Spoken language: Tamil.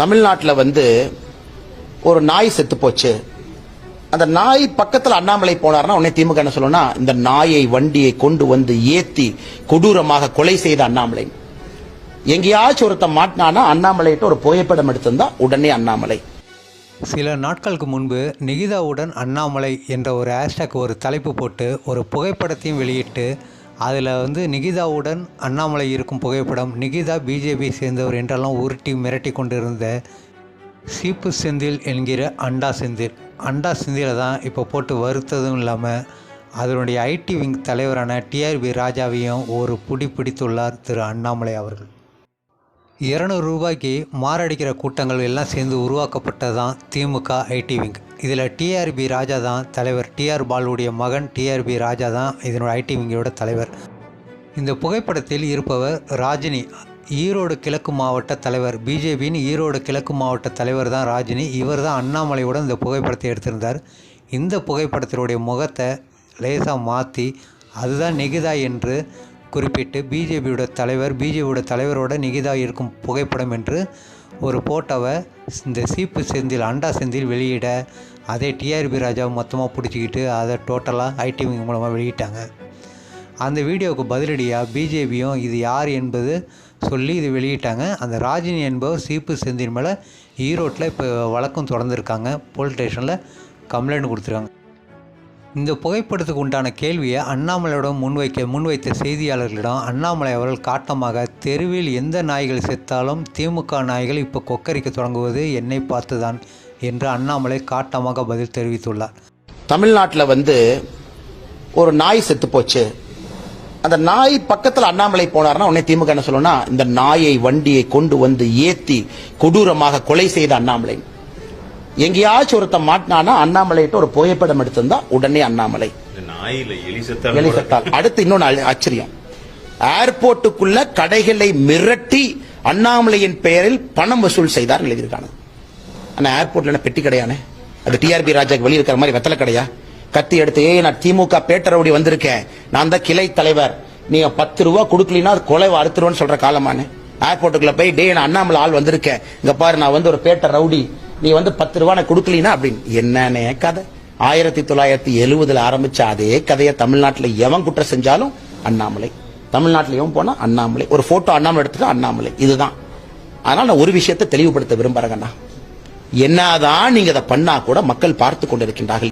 தமிழ்நாட்டில் வந்து ஒரு நாய் செத்து போச்சு. அந்த நாய் பக்கத்தில் அண்ணாமலை போனார்னா உடனே திமுக என்ன சொல்லணும்னா இந்த நாயை வண்டியை கொண்டு வந்து ஏத்தி கொடூரமாக கொலை செய்த அண்ணாமலை. எங்கேயாச்சும் ஒருத்தன் மாட்டினானா அண்ணாமலைகிட்ட ஒரு புகைப்படம் எடுத்திருந்தா உடனே அண்ணாமலை. சில நாட்களுக்கு முன்பு நிகிதாவுடன் அண்ணாமலை என்ற ஒரு ஹேஷ்டாக் ஒரு தலைப்பு போட்டு ஒரு புகைப்படத்தையும் வெளியிட்டு அதில் வந்து நிகிதாவுடன் அண்ணாமலை இருக்கும் புகைப்படம் நிகிதா பிஜேபி சேர்ந்தவர் என்றெல்லாம் உருட்டி மிரட்டி கொண்டிருந்த சீப்பு செந்தில் என்கிற அண்டா செந்தில். அண்டா செந்திலை தான் இப்போ போட்டு வருத்ததும் இல்லாமல் அதனுடைய ஐடி விங் தலைவரான டிஆர்பி ராஜாவையும் ஒரு புடி பிடித்துள்ளார் திரு அண்ணாமலை அவர்கள். இருநூறு ரூபாய்க்கு மாரடிக்கிற கூட்டங்கள் எல்லாம் சேர்ந்து உருவாக்கப்பட்டது தான் திமுக ஐடி விங். இதில் டிஆர்பி ராஜா தான் தலைவர். டிஆர் பாலுடைய மகன் டிஆர்பி ராஜா தான் இதனோட ஐடி விங்கோட தலைவர். இந்த புகைப்படத்தில் இருப்பவர் ராஜினி. ஈரோடு கிழக்கு மாவட்ட தலைவர். பிஜேபியின் ஈரோடு கிழக்கு மாவட்ட தலைவர் தான் ராஜினி. இவர் தான் அண்ணாமலையுடன் இந்த புகைப்படத்தை எடுத்திருந்தார். இந்த புகைப்படத்தினுடைய முகத்தை லேசாக மாற்றி அதுதான் நெகிதா என்று குறிப்பிட்டு பிஜேபியோட தலைவர் பிஜேபியோட தலைவரோட நிகிதா இருக்கும் புகைப்படம் என்று ஒரு போட்டோவை இந்த சீப்பு செந்தில் அண்டா செந்தில் வெளியிட அதே டிஆர்பி ராஜாவை மொத்தமாக பிடிச்சிக்கிட்டு அதை டோட்டலாக ஐடி விங் மூலமாக வெளியிட்டாங்க. அந்த வீடியோவுக்கு பதிலடியாக பிஜேபியும் இது யார் என்பது சொல்லி இது வெளியிட்டாங்க. அந்த ராஜினி என்பவர் சீப்பு செந்தில் மேலே ஈரோட்டில் இப்போ வழக்கம் தொடர்ந்துருக்காங்க. போலீஸ் ஸ்டேஷனில் கம்ப்ளைண்ட் கொடுத்துருக்காங்க. இந்த புகைப்படத்துக்கு உண்டான கேள்வியை அண்ணாமலையிடம் முன்வைக்க முன்வைத்த செய்தியாளர்களிடம் அண்ணாமலை அவர்கள் காட்டமாக தெருவில் எந்த நாய்கள் செத்தாலும் திமுக நாய்கள் இப்போ கொக்கரிக்க தொடங்குவது என்னை பார்த்துதான் என்று அண்ணாமலை காட்டமாக பதில் தெரிவித்துள்ளார். தமிழ்நாட்டில் வந்து ஒரு நாய் செத்து போச்சு. அந்த நாய் பக்கத்தில் அண்ணாமலை போனார்னா உடனே திமுக என்ன சொல்லணும்னா இந்த நாயை வண்டியை கொண்டு வந்து ஏத்தி கொடூரமாக கொலை செய்த அண்ணாமலை. எங்கேயாச்சும் ஒருத்தன் மாட்டினானா அண்ணாமலைகிட்ட ஒரு புகைப்படம் எடுத்திருந்தா உடனே அண்ணாமலை. இந்த நாயில எலி செத்தாலும் எலி கூட செத்தால் அடுத்து இன்னொன்னு ஆச்சரியம். ஏர்போர்ட்டுக்குள்ள கடைகளை மிரட்டி அண்ணாமலையின் பெயரில் பணம் வசூல் செய்தார் எழுதியிருக்காங்க ஆனா ஏர்போர்ட்ல பெட்டி கடையானே? அது டிஆர்பி ராஜாக்கு வெளிய இருக்கிற மாதிரி வெத்தலை கடையா? கத்தி எடுத்து ஏய் நான் திமுக பேட்ட ரவுடி வந்திருக்கேன். நான் தான் கிளை தலைவர். நீங்க பத்து ரூபா கொடுக்கலினா அது கொலை அறுத்துருவோன்னு சொல்ற காலமானே? ஏர்போர்ட்டுக்குள்ள போய் டே நான் அண்ணாமலை ஆள் வந்திருக்கேன். இங்க பாரு நான் வந்து ஒரு பேட்ட ரவுடி. நீ வந்து பத்து ரூபா நான் அப்படின்னு. என்னன்னே கதை. ஆயிரத்தி தொள்ளாயிரத்தி எழுவதுல ஆரம்பிச்ச அதே கதையை தமிழ்நாட்டில் எவன் குற்றம் செஞ்சாலும் அண்ணாமலை. தமிழ்நாட்டில் எவன் போனா அண்ணாமலை. ஒரு போட்டோ அண்ணாமலை எடுத்துட்டு அண்ணாமலை. இதுதான். அதனால நான் ஒரு விஷயத்தை தெளிவுபடுத்த விரும்புறேங்கண்ணா என்னதான் நீங்க அதை பண்ணா கூட மக்கள் பார்த்து கொண்டிருக்கின்றார்கள்.